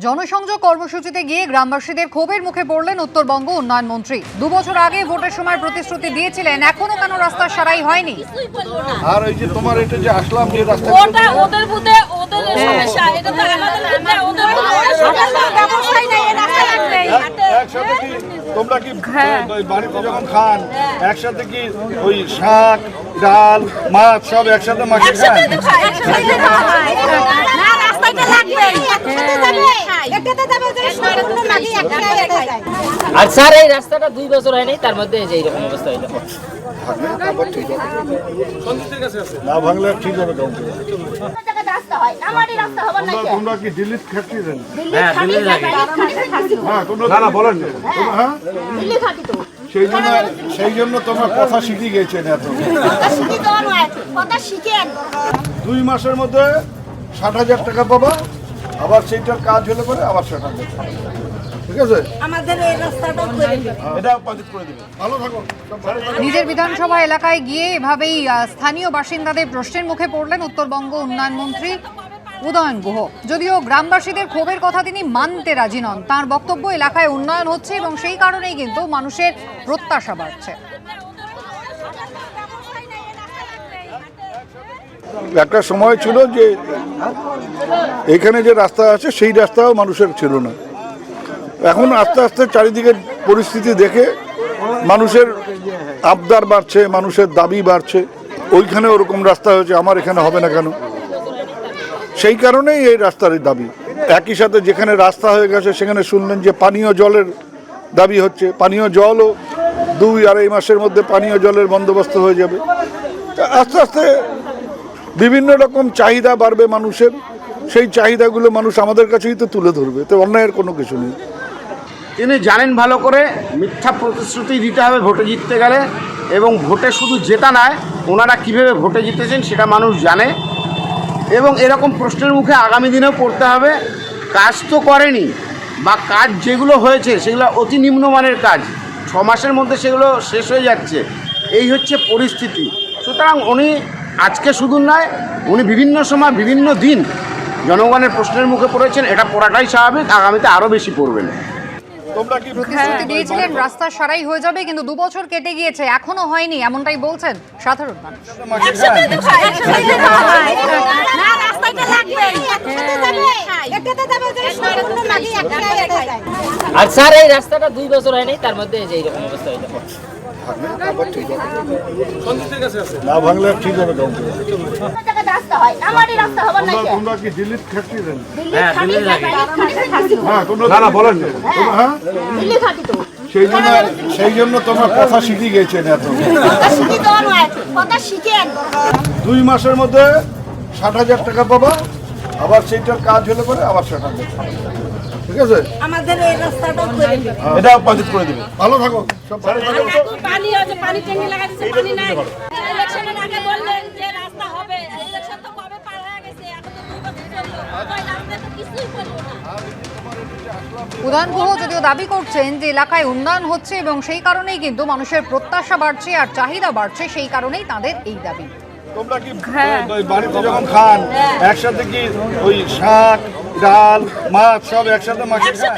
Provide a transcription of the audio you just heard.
জনসংযোগ কর্মসূচিতে গিয়ে গ্রামবাসীদের ক্ষোভের মুখে পড়লেন উত্তরবঙ্গ উন্নয়ন মন্ত্রী। দু বছর আগে ভোটের সময় প্রতিশ্রুতি দিয়েছিলেন এখনও কেন রাস্তা সারাই হয়নি? আর ওই যে তোমার এটা যে আসলাম যে রাস্তা ওটা ওদের বুঝে ওদের সমস্যা এটা তো আমাদের ওদের ব্যবস্থাই নেই এই রাস্তা লাগবে একসাথে কি তোমরা কি ওই বাড়িতে যখন খান একসাথে কি ওই শাক ডাল মাছ সব একসাথে মাখে একসাথে খান? একসাথে খাই না রাস্তাটা লাগবে আর স্যার এই রাস্তাটা দুই বছর হয়নি তার মধ্যে এই যে এইরকম অবস্থা হইল ঠিক হবে না ভাঙলে ঠিক হয় তোমরা তোমরা কি দিল্লির হ্যাঁ হ্যাঁ তোমরা না না বলেন। হ্যাঁ? দিল্লি খাটি তো। সেই জন্য সেই জন্য তোমার কথা শিখে গেছেন এত। দুই মাসের মধ্যে ষাট হাজার টাকা পাবা। আবার সেইটার কাজ হলে পরে আবার হাজার ঠিক আছে? আমাদের এই রাস্তাটা করে এটা পাঞ্চিত করে দেবে। ভালো সব ভালো থাকো নিজের বিধানসভা এলাকায় গিয়ে এভাবেই স্থানীয় বাসিন্দাদের প্রশ্নের মুখে পড়লেন উত্তরবঙ্গ উন্নয়ন মন্ত্রী উদয়ন গুহ। যদিও গ্রামবাসীদের ক্ষোভের কথা তিনি মানতে রাজি নন। তার বক্তব্য এলাকায় উন্নয়ন হচ্ছে এবং সেই কারণেই কিন্তু মানুষের প্রত্যাশা বাড়ছে। একটা সময় ছিল যে এখানে যে রাস্তা আছে, সেই রাস্তাও মানুষের ছিল না। এখন আস্তে আস্তে চারিদিকের পরিস্থিতি দেখে মানুষের আবদার বাড়ছে, মানুষের দাবি বাড়ছে। ওইখানে ওরকম রাস্তা হয়েছে, আমার এখানে হবে না কেন? সেই কারণেই এই রাস্তার দাবি। একই সাথে যেখানে রাস্তা হয়ে গেছে, সেখানে শুনলেন যে পানীয় জলের দাবি হচ্ছে। পানীয় জলও দুই আড়াই মাসের মধ্যে পানীয় জলের বন্দোবস্ত হয়ে যাবে। আস্তে আস্তে বিভিন্ন রকম চাহিদা বাড়বে মানুষের, সেই চাহিদাগুলো মানুষ আমাদের কাছেই তো তুলে ধরবে, তো অন্যায়ের কোনো কিছু নেই। তিনি জানেন ভালো করে, মিথ্যা প্রতিশ্রুতি দিতে হবে ভোটে জিততে গেলে, এবং ভোটে শুধু জেতা নয়, ওনারা কীভাবে ভোটে জিতেছেন সেটা মানুষ জানে। এবং এরকম প্রশ্নের মুখে আগামী দিনেও পড়তে হবে, কাজ তো করেনি, বা কাজ যেগুলো হয়েছে সেগুলো অতি নিম্নমানের কাজ, ছ মাসের মধ্যে সেগুলো শেষ হয়ে যাচ্ছে, এই হচ্ছে পরিস্থিতি। সুতরাং উনি আজকে শুধু নয় উনি বিভিন্ন সময় বিভিন্ন দিন জনগণের প্রশ্নের মুখে পড়েছেন এটা পড়াটাই স্বাভাবিক আগামীতে আরও বেশি পড়বেন। প্রতিশ্রুতি দিয়েছিলেন রাস্তা সারাই হয়ে যাবে কিন্তু দু বছর কেটে গিয়েছে এখনও হয়নি এমনটাই বলছেন সাধারণ মানুষ একসাথে তো খাই একসাথে তো খাই না রাস্তাটা লাগবে একসাথে যাবে একটাতে যাবে যে সম্পূর্ণ মাগি একসাথে খাই আর স্যার এই রাস্তাটা দুই বছর হয়নি তার মধ্যে এই যে এইরকম অবস্থা না ভাঙলে ঠিক হবে হয় হবে না হ্যাঁ হ্যাঁ? হ্যাঁ সেই জন্য সেই জন্য তোমার কথা শিখে গেছেন এত। দুই মাসের মধ্যে ষাট হাজার টাকা পাবা। আবার সেইটার কাজ হলে পরে আবার হাজার ঠিক আছে? আমাদের এই রাস্তাটা করে দিন এটা পাঞ্চিত করে দেবে। ভালো থাকো। সব ভালো থাকো। পানি আছে পানি ট্যাঙ্কি লাগা দিছে পানি নাই। ইলেকশনের আগে বললেন যে রাস্তা হবে। ইলেকশন তো কবে পার হয়ে গেছে? এখন তো দুই বছর চলল। ওই রাস্তা তো কিছুই করল না। উদয়ন গুহ যদিও দাবি করছেন যে এলাকায় উন্নয়ন হচ্ছে এবং সেই কারণেই কিন্তু মানুষের প্রত্যাশা বাড়ছে আর চাহিদা বাড়ছে সেই কারণেই তাদের এই দাবি। তোমরা কি বাড়িতে যখন খান একসাথে কি ওই শাক ডাল মাছ সব একসাথে মাছ খান?